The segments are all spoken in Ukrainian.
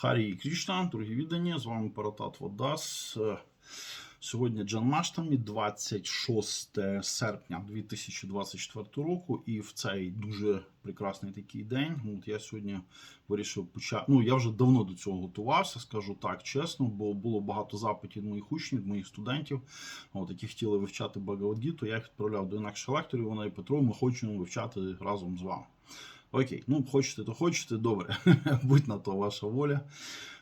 Харі Крішна, дорогі віддані, з вами Паратат Водас. Е, Сьогодні Джанмаштамі, 26 серпня 2024 року, і в цей дуже прекрасний такий день. От я сьогодні вирішив почати. Ну я вже давно до цього готувався, скажу так чесно, бо було багато запитів моїх учнів, моїх студентів, от, які хотіли вивчати Багавадгіту. Я їх відправляв до інакших лекторів. Вона і Петро, ми хочемо вивчати разом з вами. Окей, ну хочете, то хочете, добре. Будь на то ваша воля.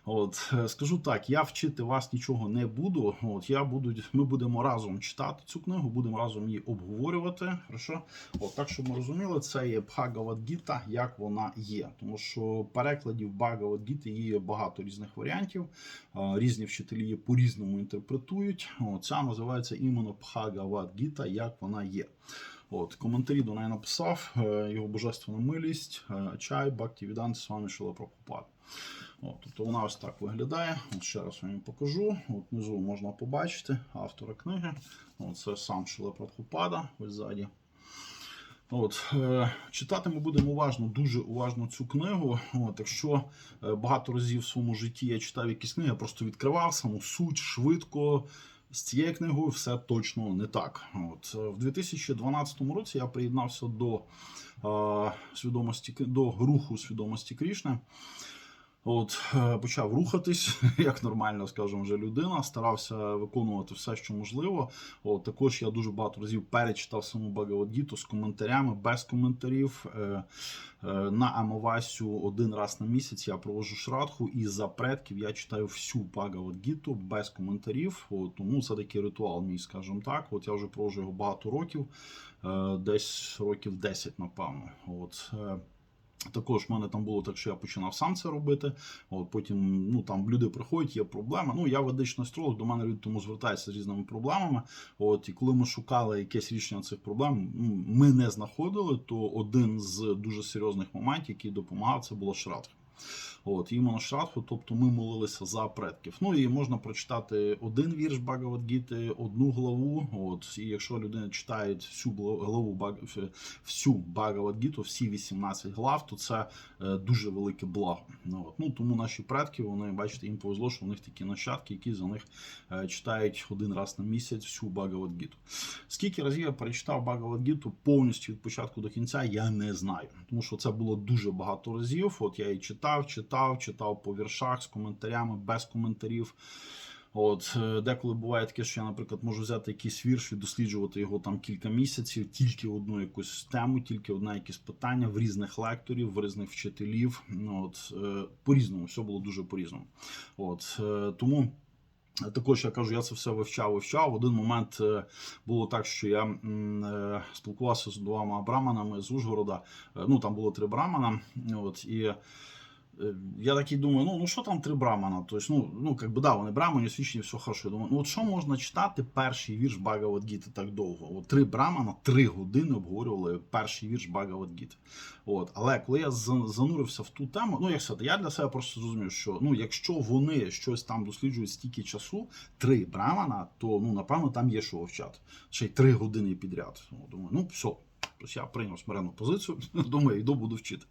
От е, скажу так, я вчити вас нічого не буду. От я буду, ми будемо разом читати цю книгу, будемо разом її обговорювати. Хорошо? От так, щоб ми розуміли, це є Бхагавадгіта, як вона є. Тому що перекладів Бхагавадгіти є багато різних варіантів. Е, Різні вчителі її по-різному інтерпретують. От, ця називається іменно Бхагавадгіта, як вона є. От, коментарі до неї написав е, його божественна милість, е, чай, Бхакті Відант, з вами Шила Прабхупад. Тобто вона ось так виглядає. От ще раз вам покажу. От внизу можна побачити автора книги. От, це сам Шила Прабхупада, ось ззаді. От, е, читати ми будемо уважно, дуже уважно цю книгу. От, якщо багато разів в своєму житті я читав якісь книги, я просто відкривав саму суть швидко. З цією книгою все точно не так. От е, в 2012 році я приєднався до е, свідомості до руху свідомості Крішни. От е, почав рухатись як нормально, скажімо, вже людина. Старався виконувати все, що можливо. От також я дуже багато разів перечитав саму Багавадгіту з коментарями, без коментарів. Е, е, На Амавасю один раз на місяць я проводжу шрадху, і за предків я читаю всю Багавадгіту без коментарів. От, тому це такий ритуал, мій, скажімо так. От я вже проводжу його багато років, десь років 10, напевно. От. Також в мене там було так, що я починав сам це робити. От потім ну там люди приходять, є проблема. Ну я ведичний астролог, до мене люди тому звертаються з різними проблемами. От і коли ми шукали якесь рішення цих проблем, ми не знаходили. То один з дуже серйозних моментів, який допомагав, це було шрадха. От, іменно шрадху, тобто ми молилися за предків. Ну і можна прочитати один вірш Багавадгіти, одну главу. От, і якщо людина читає всю главу всю Багавадгіту, всі 18 глав, то це е, дуже велике благо. Ну, от. ну тому наші предки, вони бачите, їм повезло, що у них такі нащадки, які за них е, читають один раз на місяць всю Багавадгіту. Скільки разів я перечитав Багавадгіту повністю від початку до кінця, я не знаю. Тому що це було дуже багато разів. От я її читав, читав, читав по віршах з коментарями, без коментарів. От е, деколи буває таке, що я, наприклад, можу взяти якийсь вірш і досліджувати його там кілька місяців, тільки одну якусь тему, тільки одне якесь питання в різних лекторів, в різних вчителів. Ну, от е, по-різному, все було дуже по-різному. От е, тому. Також я кажу, я це все вивчав, вивчав. В один момент було так, що я спілкувався з двома браманами з Ужгорода. Ну там було три брамана. От і е, я такий думаю, ну ну що там три брамана? Тобто, ну, ну как би да, вони брамані, освічені, все хорошо. Я думаю, ну от що можна читати перший вірш Багавадгіти так довго? От три брамана три години обговорювали перший вірш Багавадгіти. От, але коли я занурився в ту тему, ну як сказати, я для себе просто зрозумів, що ну якщо вони щось там досліджують стільки часу, три брамана, то ну напевно там є що вивчати. Ще й три години підряд. От, Думаю, ну все. Тобто я прийняв смиренну позицію, думаю, йду буду вчити.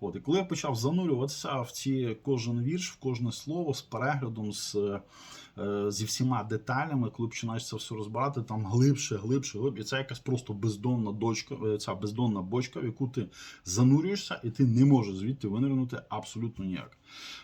От, і коли я почав занурюватися в ці кожен вірш, в кожне слово з переглядом, з, е, зі всіма деталями, коли починаєш це все розбирати, там глибше, глибше, глибше. І це якась просто бездонна дочка, е, ця бездонна бочка, в яку ти занурюєшся, і ти не можеш звідти винирнути абсолютно ніяк.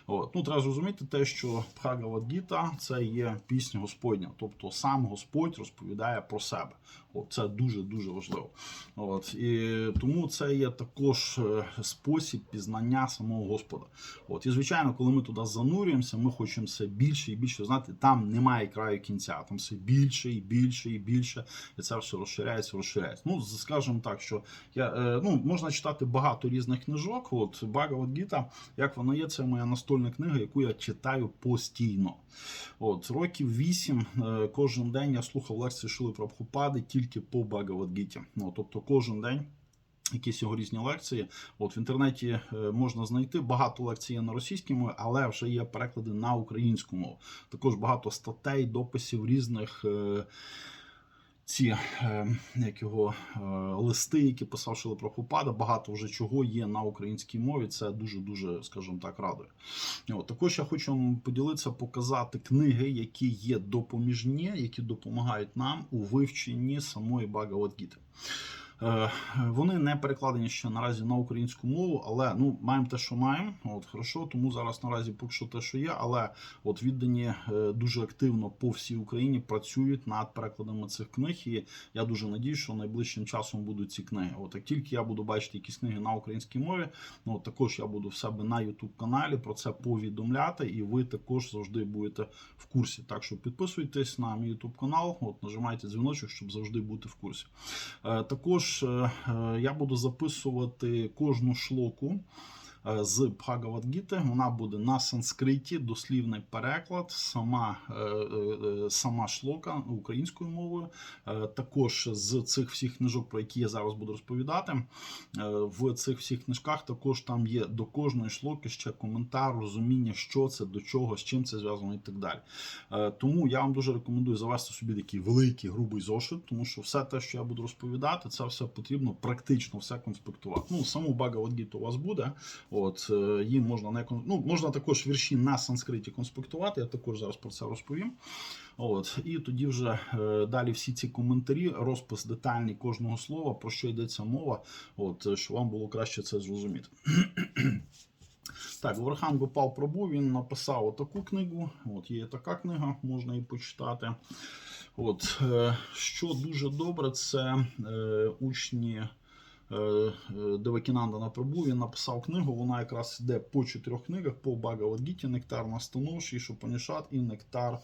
От. Ну, треба зрозуміти те, що Бхагавадгіта це є пісня Господня, тобто сам Господь розповідає про себе. От, це дуже дуже важливо. От, і тому це є також е, спосіб пізнання самого Господа. От, і звичайно, коли ми туди занурюємося, ми хочемо все більше і більше. Знаєте, там немає краю кінця, там все більше і більше і більше, і це все розширяється, розширяється. Ну, скажімо так, що я е, ну можна читати багато різних книжок. От Багавадгіта, як вона є, це моя настольна книга, яку я читаю постійно. От років вісім е, кожен день я слухав лекції Шили Прабхупади тільки по Багавадгіті. Ну тобто кожен день. Якісь його різні лекції. От в інтернеті е, можна знайти багато лекцій є на російській мові, але вже є переклади на українську мову. Також багато статей, дописів різних. е, ці е, як його е, листи, які писав Шили Прабхупада, багато вже чого є на українській мові. Це дуже дуже, скажімо так, радує. От, також я хочу вам поділитися, показати книги, які є допоміжні, які допомагають нам у вивченні самої Багавадгіти. Е, Вони не перекладені ще наразі на українську мову, але ну маємо те, що маємо. От хорошо, тому зараз наразі поки що те, що є, але от віддані е, дуже активно по всій Україні працюють над перекладами цих книг. І я дуже надію, що найближчим часом будуть ці книги. От як тільки я буду бачити якісь книги на українській мові, ну також я буду в себе на youtube каналі про це повідомляти, і ви також завжди будете в курсі. Так що підписуйтесь на мій youtube канал, от нажимайте дзвіночок, щоб завжди бути в курсі. Е, Також е, е, я буду записувати кожну шлоку з Бхагавадгіти. Вона буде на санскриті, дослівний переклад, сама, е, е, е, сама шлока українською мовою. Е, Також з цих всіх книжок, про які я зараз буду розповідати. е, В цих всіх книжках також там є до кожної шлоки ще коментар, розуміння, що це, до чого, з чим це зв'язано і так далі. Е, Тому я вам дуже рекомендую завести собі такий великий грубий зошит, тому що все те, що я буду розповідати, це все потрібно практично все конспектувати. Ну, саму Багавадгіту у вас буде. От е, її можна не ну, можна також вірші на санскриті конспектувати. Я також зараз про це розповім. От і тоді вже е, далі всі ці коментарі, розпис детальний кожного слова, про що йдеться мова. От щоб вам було краще це зрозуміти. Так, Вархан Гопал Прабу він написав таку книгу. От є така книга, можна її почитати. От, е, що дуже добре, це е, учні е, на Девакінанда Прабу. Він написав книгу. Вона якраз йде по чотирьох книгах: по Багавадгіті, Нектар Настановші, Шопанішат і Нектар е,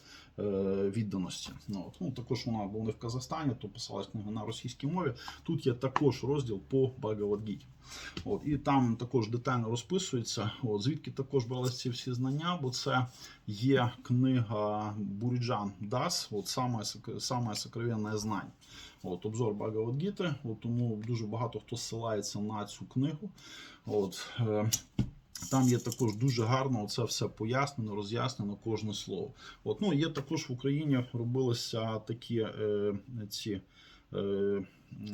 відданості. Ну, ну, також вона була не в Казахстані, то писалась книга на російській мові. Тут є також розділ по Багавадгіті. От, і там також детально розписується, от, звідки також брали ці всі знання, бо це є книга Буріджан Дас, от саме, саме сокровенне знання. От, обзор Багавадгіти, от, тому дуже багато хто ссилається на цю книгу. От, е, там є також дуже гарно це все пояснено, роз'яснено кожне слово. От, ну, є також в Україні робилися такі е, ці. Е,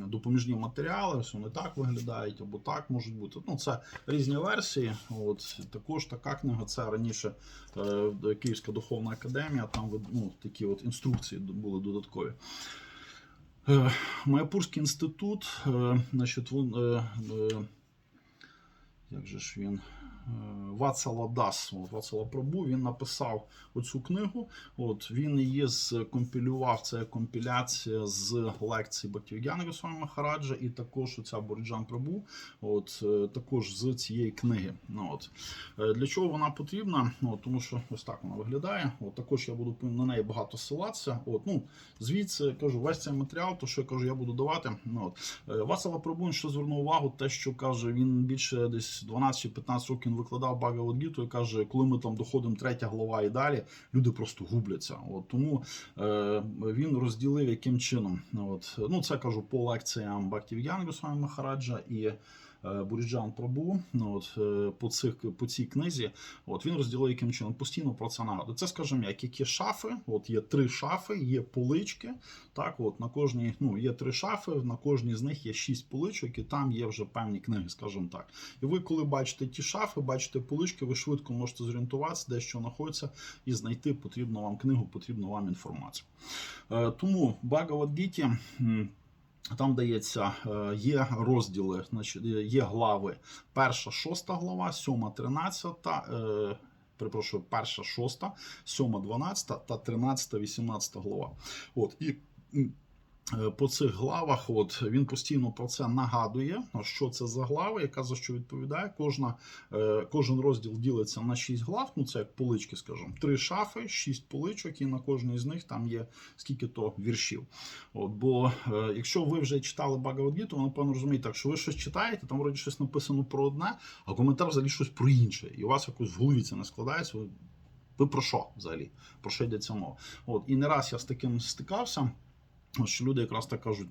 Допоміжні матеріали, ось вони так виглядають, або так можуть бути. Ну, це різні версії. От також така книга. Це раніше е, Київська духовна академія. Там ну, такі от інструкції були додаткові. Е, Майапурський інститут, е, значить, вон, е, е, як же ж він? Е, Вацала Дас, от, Вацала Прабу, він написав оцю книгу. От, він її скомпілював, це компіляція з лекцій Бактів'яна Госвами Махараджа, і також оця Борджан Прабу, от, е, також з цієї книги. Ну, от. Е, Для чого вона потрібна? Ну, от, тому що ось так вона виглядає. От, також я буду на неї багато ссилатися. От, ну, звідси кажу, весь цей матеріал, то що я кажу, я буду давати. Ну, от. Е, Вацала Прабун, що звернув увагу, те, що каже, він більше десь 12-15 років викладав Багавадгіту і каже, коли ми там доходимо третя глава і далі, люди просто губляться. От тому е, він розділив яким чином. От ну це кажу по лекціям Бактів Госвами Махараджа і. Е, Буріджан Прабу, ну, от, е, по, цих, по цій книзі, от, він розділив яким чином постійно про це нагадує. Це, скажімо, як які шафи, от є три шафи, є полички, так, от, на кожній, ну, є три шафи, на кожній з них є шість поличок, і там є вже певні книги, скажімо так. І ви, коли бачите ті шафи, бачите полички, ви швидко можете зорієнтуватися, де що знаходиться, і знайти потрібну вам книгу, потрібну вам інформацію. Е, тому Багавадгіті. м, там дається, е, є розділи, значить, є- є глави. Перша, шоста глава, сьома, тринадцята. е, Перепрошую, перша, шоста, сьома, дванадцята та тринадцята, вісімнадцята глава. От і е, по цих главах, от він постійно про це нагадує, що це за глава, яка за що відповідає. Кожна, е, кожен розділ ділиться на шість глав. Ну це як полички, скажімо. Три шафи, шість поличок, і на кожній з них там є скільки то віршів. От, бо е, якщо ви вже читали Багавадгіту, ви напевно розумієте, так, що ви щось читаєте, там вроді щось написано про одне, а коментар взагалі щось про інше. І у вас якось в голові це не складається. Ви про що взагалі? Про що йдеться мова? От, і не раз я з таким стикався, що люди якраз так кажуть.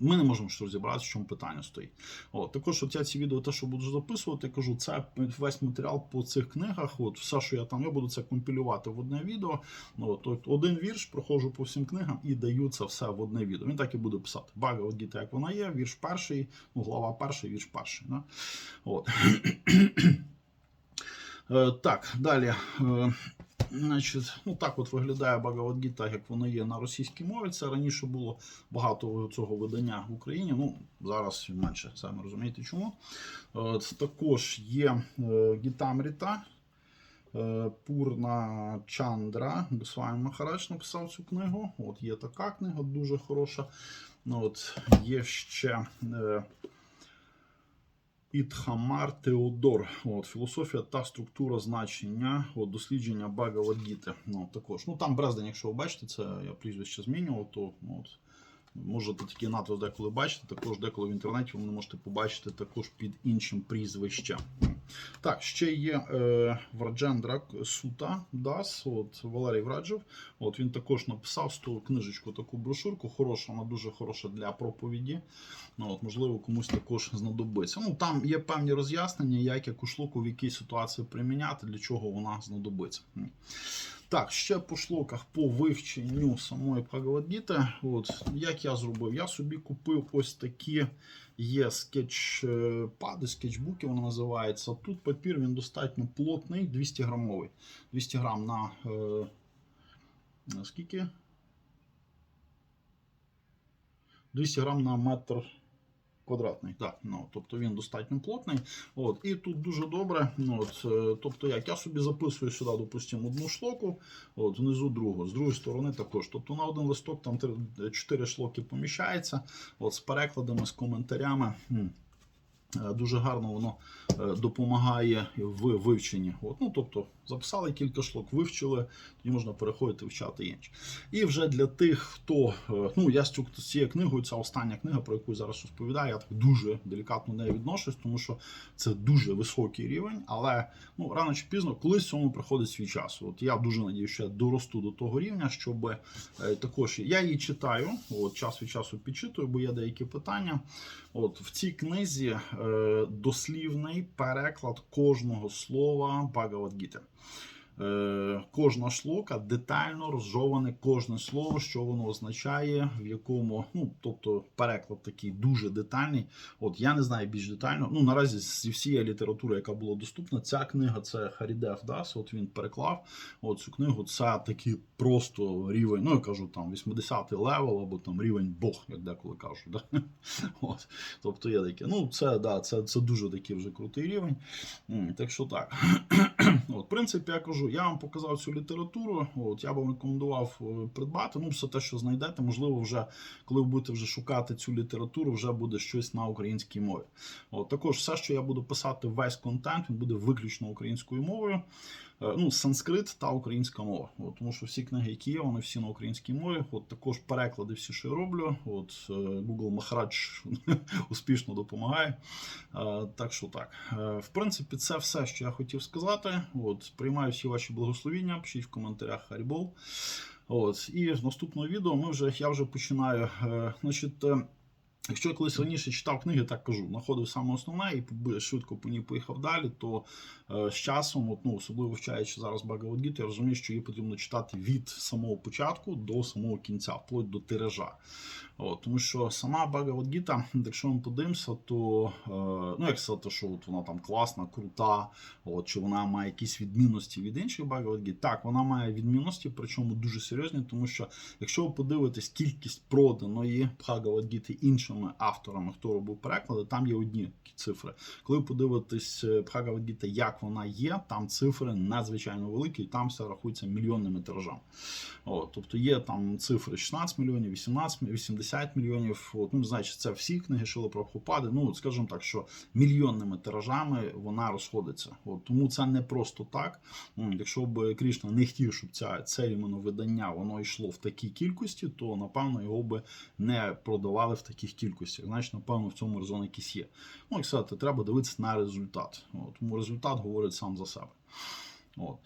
ми не можемо що розібратися, в чому питання стоїть. От, також от я ці відео, те, що буду записувати, кажу, це весь матеріал по цих книгах. От все, що я там, я буду це компілювати в одне відео. Ну, От, от один вірш проходжу по всім книгам і даю це все в одне відео. Він так і буде писати. Бага от діти, як вона є, вірш перший, ну, глава перший, вірш перший. Да? От. Е, Так, далі. Е, Значить, ну так от виглядає Багавадгіта, як воно є на російській мові. Це раніше було багато цього видання в Україні. Ну зараз менше, самі розумієте чому. От, також є е, Гітамріта. е, Пурна Чандра, Госвамі Махарадж написав цю книгу. От є така книга, дуже хороша. Ну, от, є ще е, Ітхамар Теодор. От, філософія та структура значення от, дослідження Багавадгіти. Ну, також. Ну, там Брезден, якщо ви бачите, це я прізвище змінював, то от, можете такі надпис деколи бачити. Також деколи в інтернеті ви можете побачити також під іншим прізвищем. Так, ще є е, Враджендра Сута Дас, от Валерій Враджев. От він також написав з ту книжечку, таку брошурку. Хороша, вона дуже хороша для проповіді. Ну, от, можливо, комусь також знадобиться. Ну, там є певні роз'яснення, як яку шлуку в якій ситуації приміняти, для чого вона знадобиться. Так, ще по шлоках по вивченню самої Бхагавадгіти. От як я зробив, я собі купив ось такі є скетчпади, скетчбуки, воно називається. Тут папір він достатньо плотний, 200 грамовий. 200 грам на, е, на скільки? 200 грам на метр квадратний. Так, ну, тобто він достатньо плотний. От, і тут дуже добре. Ну, от, е, тобто як я собі записую сюди, допустимо, одну шлоку, от, внизу другу, з другої сторони також. Тобто на один листок там 4 шлоки поміщається. От, з перекладами, з коментарями. Е, Дуже гарно воно е, допомагає в вивченні. От, ну, тобто записали кілька шлок, вивчили, тоді можна переходити вивчати інші. І вже для тих, хто е, ну я з цією книгою, це остання книга, про яку я зараз розповідаю. Я так дуже делікатно неї відношусь, тому що це дуже високий рівень. Але ну рано чи пізно колись цьому приходить свій час. От я дуже надію, що я доросту до того рівня, щоб також я її читаю. От час від часу підчитую, бо є деякі питання. От в цій книзі дослівний переклад кожного слова Багавадгіти. Е, кожна шлока детально розжоване кожне слово, що воно означає, в якому, ну тобто переклад такий дуже детальний. От я не знаю більш детально. Ну наразі зі всієї літератури, яка була доступна, ця книга це Харідев Дас. От він переклав от цю книгу. Це такий просто рівень. Ну я кажу там 80-й левел або там рівень Бог, як деколи кажуть. Да? От. Тобто є таке. Ну, це да, це, це дуже такий вже крутий рівень. Так що так. Принципі, я кажу, я вам показав цю літературу. От, я вам рекомендував е, придбати. Ну, все те, що знайдете, можливо, вже коли ви будете вже шукати цю літературу, вже буде щось на українській мові. От, також все, що я буду писати, весь контент, він буде виключно українською мовою. Е, Ну, санскрит та українська мова. От, тому що всі книги, які є, вони всі на українській мові. От також переклади всі, що я роблю. От е, Google Махарадж успішно допомагає. Е, Так що так. В принципі, це все, що я хотів сказати. От, приймаю всі ваші благословіння, пишіть в коментарях Харібол. От, і з наступного відео ми вже я вже починаю. Значить, Якщо я колись раніше читав книги, так кажу, знаходив саме основне і швидко по ній поїхав далі, то е, з часом, от, ну, особливо вивчаючи зараз Багавадгіту, я розумію, що її потрібно читати від самого початку до самого кінця, вплоть до тиража. От, тому що сама Багавадгіта, якщо ми подивимося, то е, ну як сказати, що от вона там класна, крута, от, чи вона має якісь відмінності від інших Багавадгіт. Так, вона має відмінності, причому дуже серйозні, тому що якщо ви подивитесь кількість проданої Бхагавадгіти іншими авторами, хто робив переклади, там є одні цифри. Коли ви подивитесь е, Бхагавадгіта, як вона є, там цифри надзвичайно великі, і там все рахується мільйонними тиражами. От, тобто є там цифри 16 мільйонів, 18, 80 мільйонів. От, ну, значить, це всі книги Шила Прабхупади. Ну, скажімо так, що мільйонними тиражами вона розходиться. От, тому це не просто так. Якщо б Крішна не хотів, щоб ця, це іменно видання воно йшло в такій кількості, то напевно його би не продавали в таких кількостях. Значить, напевно, в цьому резон якийсь є. Ну, як сказати, треба дивитися на результат. От, тому результат говорить сам за себе. От.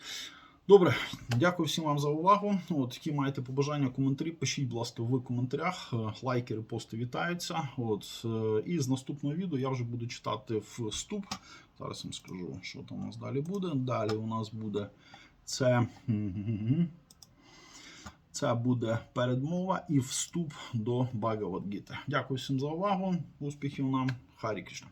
Добре, дякую всім вам за увагу. От, які маєте побажання, коментарі, пишіть, будь ласка, в коментарях. Е, Лайки, репости вітаються. От, е, і з наступного відео я вже буду читати вступ. Зараз вам скажу, що там у нас далі буде. Далі у нас буде це. Це буде передмова і вступ до Багавадгіти. Дякую всім за увагу. Успіхів нам. Харі Кришна.